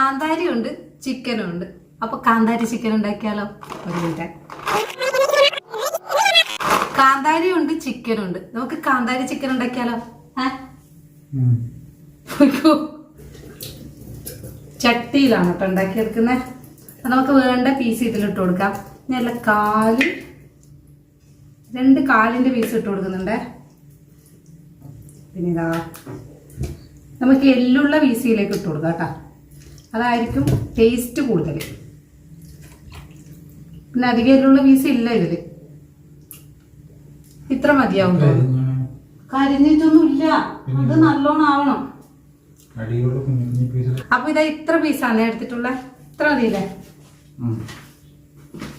കാന്താരി ഉണ്ട് ചിക്കനും ഉണ്ട് അപ്പൊ കാന്താരി ചിക്കൻ ഉണ്ടാക്കിയാലോ? ഒരു മിനിറ്റ്. കാന്താരി ഉണ്ട് ചിക്കനും ഉണ്ട് നമുക്ക് കാന്താരി ചിക്കൻ ഉണ്ടാക്കിയാലോ? ചട്ടിയിലാണ് കേട്ടോ ഉണ്ടാക്കിയെടുക്കുന്നത് അപ്പൊ നമുക്ക് വേണ്ട പീസ് ഇതിലിട്ട് കൊടുക്കാം. നല്ല കാൽ. രണ്ട് കാലിന്റെ പീസ് ഇട്ട് കൊടുക്കുന്നുണ്ട്. പിന്നെ ഇതാ. നമുക്ക് എല്ലുള്ള പീസിയിലേക്ക് ഇട്ട് കൊടുക്കാം കേട്ടോ. അതായിരിക്കും ടേസ്റ്റ് കൂടുതൽ. പിന്നെ അധികം എല്ലുള്ള പീസ് ഇല്ല ഇതിൽ ഇത്ര മതിയാവും കരിഞ്ഞിട്ടൊന്നുമില്ല അത് നല്ലോണം ആവണം. അപ്പൊ ഇതാ ഇത്ര പീസാണ് എടുത്തിട്ടുള്ള. ഇത്ര മതിയില്ലേ?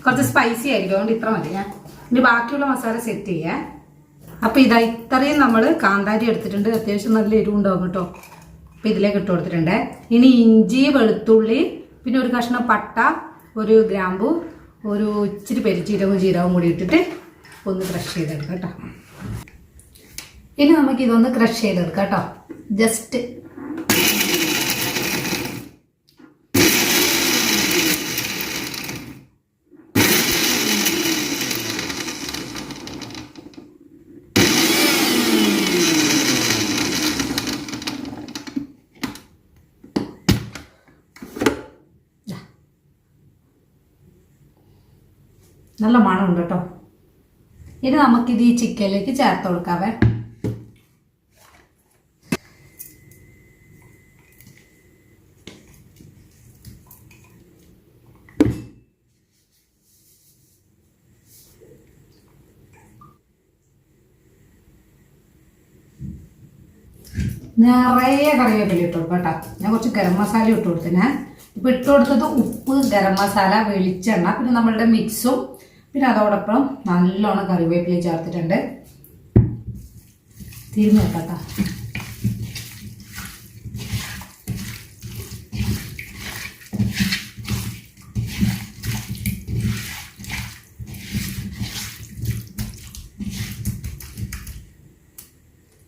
കുറച്ച് സ്പൈസി ആയിരിക്കും. അതുകൊണ്ട് ഇത്ര മതി. ഞാൻ ഇനി ബാക്കിയുള്ള മസാല സെറ്റ് ചെയ്യാം. അപ്പൊ ഇതാ ഇത്രയും നമ്മൾ കാന്താരി എടുത്തിട്ടുണ്ട്. അത്യാവശ്യം നല്ല എരിവുണ്ടാവും കേട്ടോ. അപ്പൊ ഇതിലേക്ക് ഇട്ട് കൊടുത്തിട്ടുണ്ട്. ഇനി ഇഞ്ചി വെളുത്തുള്ളി പിന്നെ ഒരു കഷ്ണം പട്ട ഒരു ഗ്രാമ്പു ഒരു ഇച്ചിരി പെരിച്ചീരകവും ജീരകവും കൂടി ഇട്ടിട്ട് ഒന്ന് ക്രഷ് ചെയ്തെടുക്കാം കേട്ടോ. ഇനി നമുക്ക് ഇതൊന്ന് ക്രഷ് ചെയ്തെടുക്കാം കേട്ടോ. ജസ്റ്റ് നല്ല മണമുണ്ട് കേട്ടോ. ഇനി നമുക്കിത് ഈ ചിക്കനിലേക്ക് ചേർത്ത് കൊടുക്കാവേ. നിറയെ കറിവേപ്പില ഇട്ട് കേട്ടോ. ഞാൻ കുറച്ച് ഗരം മസാല ഇട്ട് കൊടുത്തിനെ ഇപ്പൊ ഇട്ട് കൊടുത്തത് ഉപ്പ് ഗരം മസാല വെളിച്ചെണ്ണ പിന്നെ നമ്മളുടെ മിക്സും പിന്നെ അതോടൊപ്പം നല്ലോണം കറിവേപ്പില ചേർത്തിട്ടുണ്ട്. തിരിഞ്ഞു വെക്കാത്ത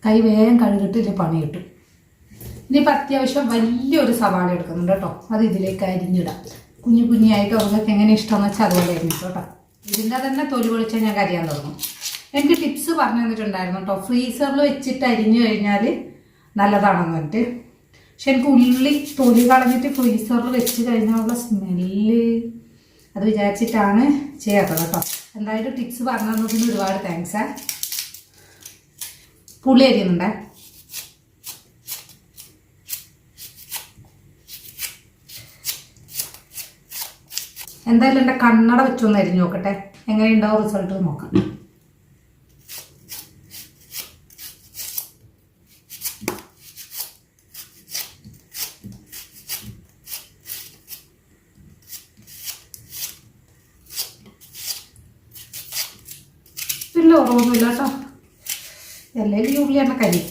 കൈ വേഗം കഴുകിട്ട് ഇതിൽ പണി കിട്ടും. ഇനിയിപ്പോൾ അത്യാവശ്യം വലിയൊരു സവാള എടുക്കുന്നുണ്ട് കേട്ടോ. അത് ഇതിലേക്ക് അരിഞ്ഞിടാം. കുഞ്ഞു കുഞ്ഞായിട്ട് അവർക്ക് എങ്ങനെ ഇഷ്ടമെന്ന് വെച്ചാൽ അതുപോലെ അരിഞ്ഞിട്ടോ കേട്ടോ. ഇതിന്റെ തന്നെ തൊലി പൊളിച്ചാൽ ഞാൻ കരിയാൻ തുടങ്ങും. എനിക്ക് ടിപ്സ് പറഞ്ഞു തന്നിട്ടുണ്ടായിരുന്നു കേട്ടോ ഫ്രീസറിൽ വെച്ചിട്ട് അരിഞ്ഞു കഴിഞ്ഞാൽ നല്ലതാണെന്ന് പറഞ്ഞിട്ട്. പക്ഷെ എനിക്ക് ഉള്ളി തൊലി കളഞ്ഞിട്ട് ഫ്രീസറിൽ വെച്ച് കഴിഞ്ഞാലുള്ള സ്മെല്ല് അത് വിചാരിച്ചിട്ടാണ് ചെയ്യാത്തത് കേട്ടോ എന്തായാലും ടിപ്സ് പറഞ്ഞു തന്നതിന് ഒരുപാട് താങ്ക്സ് പുളി അരിയുന്നുണ്ടേ? എന്തായാലും എന്റെ കണ്ണട വെച്ചൊന്ന് അരിഞ്ഞു നോക്കട്ടെ. എങ്ങനെയുണ്ടാവും റിസൾട്ട് നോക്കാം. ഇല്ല ഉറവൊന്നുമില്ല കേട്ടോ. അല്ലെങ്കിൽ ഉള്ളിയാണ് ഉള്ളി കരി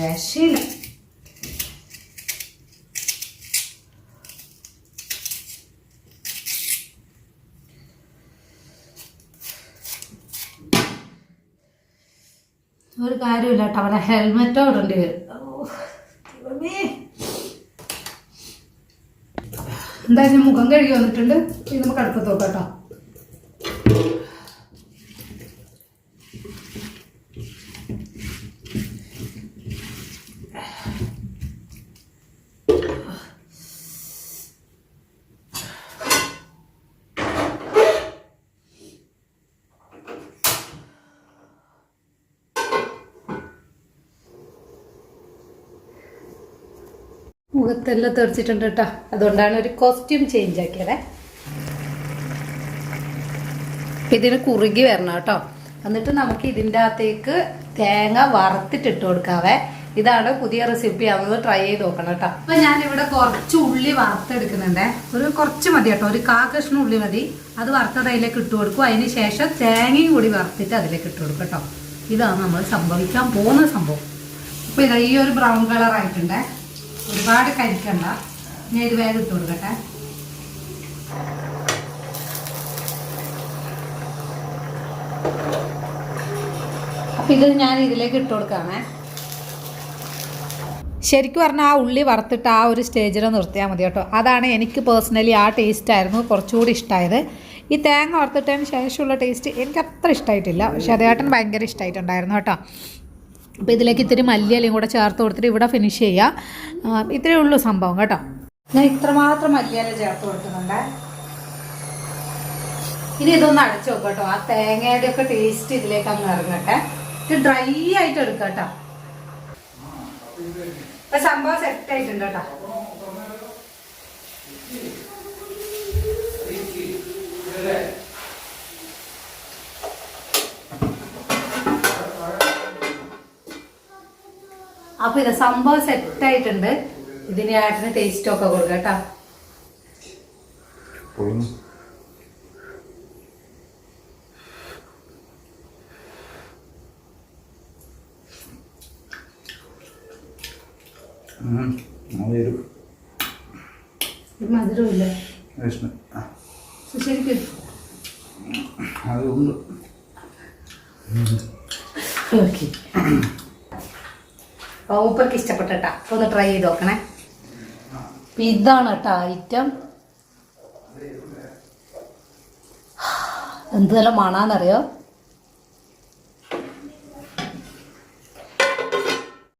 രക്ഷയില്ല. ഒരു കാര്യമില്ല കേട്ടോ അവനെ ഹെൽമെറ്റോ ഇടേണ്ടി വരും. എന്തായാലും മുഖം കഴുകി വന്നിട്ടുണ്ട്. ഇത് നമുക്ക് അടുപ്പത്ത് നോക്കാം കേട്ടോ. മുഖത്തെല്ലാം തെറിച്ചിട്ടുണ്ട് കേട്ടോ. അതുകൊണ്ടാണ് ഒരു കോസ്റ്റ്യൂം ചേഞ്ച് ആക്കിയത്. ഇതിന് കുറുകി വരണം കേട്ടോ. എന്നിട്ട് നമുക്ക് ഇതിന്റെ അകത്തേക്ക് തേങ്ങ വറുത്തിട്ടിട്ട് കൊടുക്കാവേ. ഇതാണ് പുതിയ റെസിപ്പി അതൊന്ന് ട്രൈ ചെയ്ത് നോക്കണം കേട്ടോ. അപ്പൊ ഞാൻ ഇവിടെ കുറച്ച് ഉള്ളി വറുത്തെടുക്കുന്നുണ്ട്. ഒരു കുറച്ച് മതി കേട്ടോ. ഒരു കാ കഷ്ണം ഉള്ളി മതി. അത് വറുത്തത് അതിലേക്ക് ഇട്ട് കൊടുക്കും. അതിന് ശേഷം തേങ്ങയും കൂടി വറുത്തിട്ട് അതിലേക്ക് ഇട്ട് കൊടുക്കും കേട്ടോ. ഇതാണ് നമ്മൾ സംഭവിക്കാൻ പോകുന്ന സംഭവം. അപ്പൊ ഇതാ ഈ ഒരു ബ്രൗൺ കളർ ആയിട്ടുണ്ട്. ഒരുപാട് കരിക്കണ്ട. ഞാൻ ഇത് വേഗം ഇട്ട് കൊടുക്കട്ടെ. അപ്പൊ ഇത് ഞാൻ ഇതിലേക്ക് ഇട്ട് കൊടുക്കാമേ. ശരിക്കും പറഞ്ഞാൽ ആ ഉള്ളി വറുത്തിട്ട് ആ ഒരു സ്റ്റേജിൽ നിർത്തിയാൽ മതി കേട്ടോ. അതാണ് എനിക്ക് പേഴ്സണലി ആ ടേസ്റ്റ് ആയിരുന്നു കുറച്ചുകൂടി ഇഷ്ടമായത് ഈ തേങ്ങ വറുത്തിട്ടതിന് ശേഷമുള്ള ടേസ്റ്റ് എനിക്ക് അത്ര ഇഷ്ടമായിട്ടില്ല പക്ഷേ അതേട്ടൻ ഭയങ്കര ഇഷ്ടമായിട്ടുണ്ടായിരുന്നു കേട്ടോ. അപ്പോൾ ഇതിലേക്ക് ഇത്തിരി മല്ലിയിലയും കൂടെ ചേർത്ത് കൊടുത്തിട്ട് ഇവിടെ ഫിനിഷ് ചെയ്യാം. ഇത്രയേ ഉള്ളൂ സംഭവം കേട്ടോ. ഞാൻ ഇത്രമാത്രം മല്ലിയില ചേർത്ത് കൊടുക്കുന്നുണ്ട്. ഇനി ഇതൊന്ന് അടച്ചു നോക്കാം കേട്ടോ. ആ തേങ്ങയുടെ ഒക്കെ ടേസ്റ്റ് ഇതിലേക്ക് അങ്ങ് ഇറങ്ങട്ടെ. ഇത് ഡ്രൈ ആയിട്ട് എടുക്കാം കേട്ടോ. സംഭവം സെറ്റ് ആയിട്ടുണ്ട് കേട്ടോ. അപ്പൊ ഇത് സംഭവം സെറ്റ് ആയിട്ടുണ്ട്. ഇതിന് ഏട്ടന് ടേസ്റ്റ് ഒക്കെ കൊടുക്കാം കേട്ടോ. മധുരമില്ല? ശരിക്കും ഓക്കെ മൂപ്പർക്ക് ഇഷ്ടപ്പെട്ടട്ടാ ഒന്ന് ട്രൈ ചെയ്ത് നോക്കണേ. അപ്പൊ ഇതാണ് കേട്ടോ ഐറ്റം എന്ത് നല്ല മണാന്നറിയോ?